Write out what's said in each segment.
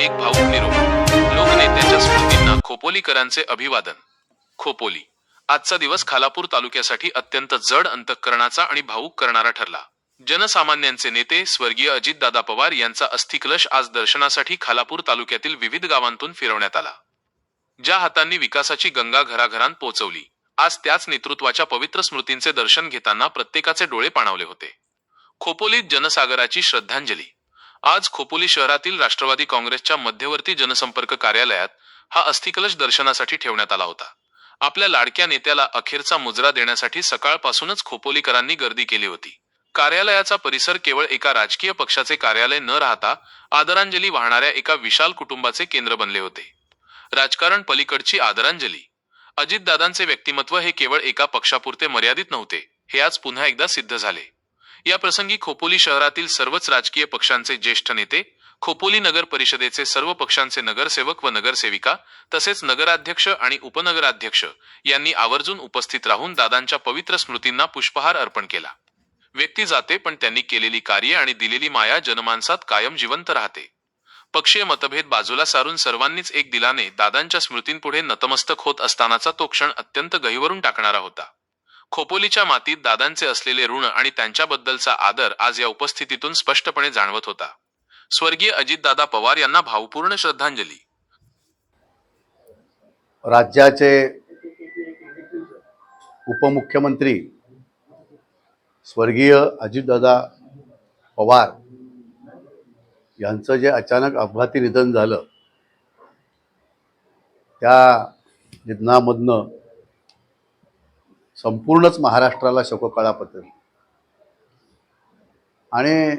एक भाऊक निरोप लोकनेत्याच्या स्मृतींना खोपोलीकरांचे अभिवादन. खोपोली. आजचा दिवस खालापूर तालुक्यासाठी अत्यंत जड अंतःकरणाचा आणि भाऊक करणारा ठरला. जनसामान्यांचे नेते स्वर्गीय अजितदादा पवार यांचा अस्थिकलश आज दर्शनासाठी खालापूर तालुक्यातील विविध गावांतून फिरवण्यात आला. ज्या हातांनी विकासाची गंगा घराघरांत पोहोचवली आज त्याच नेतृत्वाच्या पवित्र स्मृतींचे दर्शन घेताना प्रत्येकाचे डोळे पाणावले होते. खोपोलीत जनसागराची श्रद्धांजली. आज खोपोली शहरातील राष्ट्रवादी काँग्रेसच्या मध्यवर्ती जनसंपर्क कार्यालयात हा अस्थिकलश दर्शनासाठी ठेवण्यात आला होता. आपल्या लाडक्या नेत्याला अखेरचा मुजरा देण्यासाठी सकाळपासूनच खोपोलीकरांनी गर्दी केली होती. कार्यालयाचा परिसर केवळ एका राजकीय पक्षाचे कार्यालय न राहता आदरांजली वाहणाऱ्या एका विशाल कुटुंबाचे केंद्र बनले होते. राजकारण पलीकडची आदरांजली. अजितदादांचे व्यक्तिमत्व हे केवळ एका पक्षापुरते मर्यादित नव्हते हे आज पुन्हा एकदा सिद्ध झाले. या प्रसंगी खोपोली शहरातील सर्वच राजकीय पक्षांचे ज्येष्ठ नेते खोपोली नगर परिषदेचे सर्व पक्षांचे नगरसेवक व नगरसेविका तसेच नगराध्यक्ष आणि उपनगराध्यक्ष यांनी आवर्जून उपस्थित राहून दादांच्या पवित्र स्मृतींना पुष्पहार अर्पण केला. व्यक्ती जाते पण त्यांनी केलेली कार्ये आणि दिलेली माया जनमानसात कायम जिवंत राहते. पक्षीय मतभेद बाजूला सारून सर्वांनीच एक दिलाने दादांच्या स्मृतींपुढे नतमस्तक होत असतानाचा तो क्षण अत्यंत गहिवरून टाकणारा होता. खोपोलीच्या मातीत दादांचे असलेले ऋण आणि त्यांच्याबद्दलचा आदर आज या उपस्थितीतून स्पष्टपणे जाणवत होता. स्वर्गीय अजितदादा पवार यांना भावपूर्ण श्रद्धांजली. राज्याचे उपमुख्यमंत्री स्वर्गीय अजितदादा पवार यांचं जे अचानक अपघाती निधन झालं त्या निधनामधनं संपूर्णच महाराष्ट्राला शोककळा पसरली आणि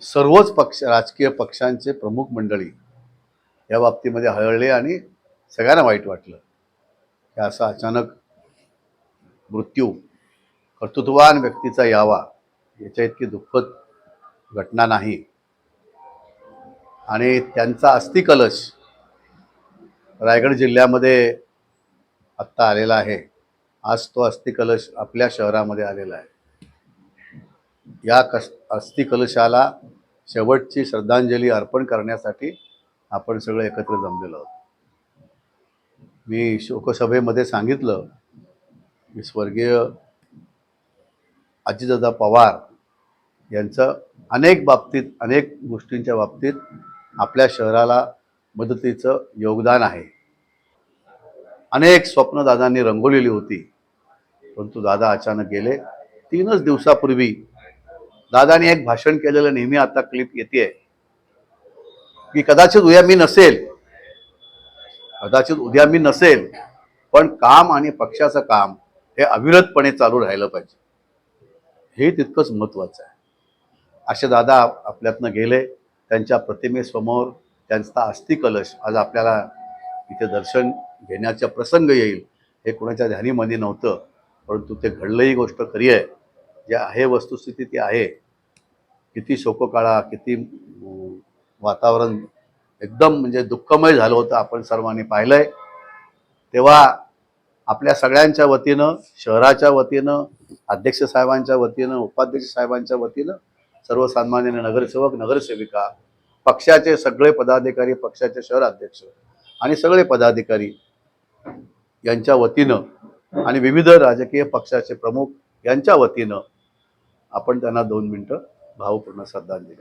सर्वच पक्ष राजकीय पक्षांचे प्रमुख मंडळी या बाबतीमध्ये हळहळले आणि सगळ्यांना वाईट वाटलं. की असा अचानक मृत्यू कर्तृत्ववान व्यक्तीचा यावा याच्या इतकी दुःखद घटना नाही. आणि त्यांचा अस्थिकलश रायगड जिल्ह्यामध्ये आत्ता आलेला आहे. आज तो अस्थिकलश आपल्या शहरामध्ये आलेला आहे. या कस अस्थिकलशाला शेवटची श्रद्धांजली अर्पण करण्यासाठी आपण सगळं एकत्र जमलेलो आहोत. मी शोकसभेमध्ये सांगितलं की स्वर्गीय अजितदादा पवार यांचं अनेक बाबतीत अनेक गोष्टींच्या बाबतीत आपल्या शहराला मदतीचं योगदान आहे. अनेक स्वप्न दादांनी रंगवलेली होती. परंतु दादा अचानक गेले. तीनच दिवसापूर्वी दादाने एक भाषण केलेलं नेहमी आता क्लिप येते की कदाचित उद्या मी नसेल. कदाचित उद्या मी नसेल. पण काम आणि पक्षाचं काम हे अविरतपणे चालू राहिलं पाहिजे. हे तितकंच महत्त्वाचं आहे. असे दादा आपल्यातनं गेले. त्यांच्या प्रतिमेसमोर त्यांचा अस्थिकलश आज आपल्याला इथे दर्शन घेण्याचा प्रसंग येईल हे कोणाच्या ध्यानीमध्ये नव्हतं परंतु ते घडलंही गोष्ट खरी आहे. जे आहे वस्तुस्थिती ती आहे. किती शोककाळा किती वातावरण एकदम म्हणजे दुःखमय झालं होतं आपण सर्वांनी पाहिलं आहे तेव्हा आपल्या सगळ्यांच्या वतीनं शहराच्या वतीनं अध्यक्ष साहेबांच्या वतीनं उपाध्यक्ष साहेबांच्या वतीनं सर्वसामान्य नगरसेवक नगरसेविका पक्षाचे सगळे पदाधिकारी पक्षाचे शहर अध्यक्ष आणि सगळे पदाधिकारी यांच्या वतीनं आणि विविध राजकीय पक्षाचे प्रमुख यांच्या वतीनं आपण त्यांना दोन मिनिटं भावपूर्ण श्रद्धांजली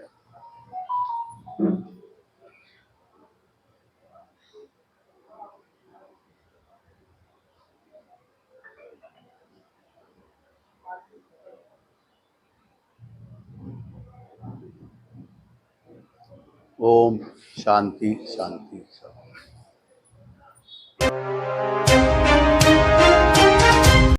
ओम शांती शांती शांती.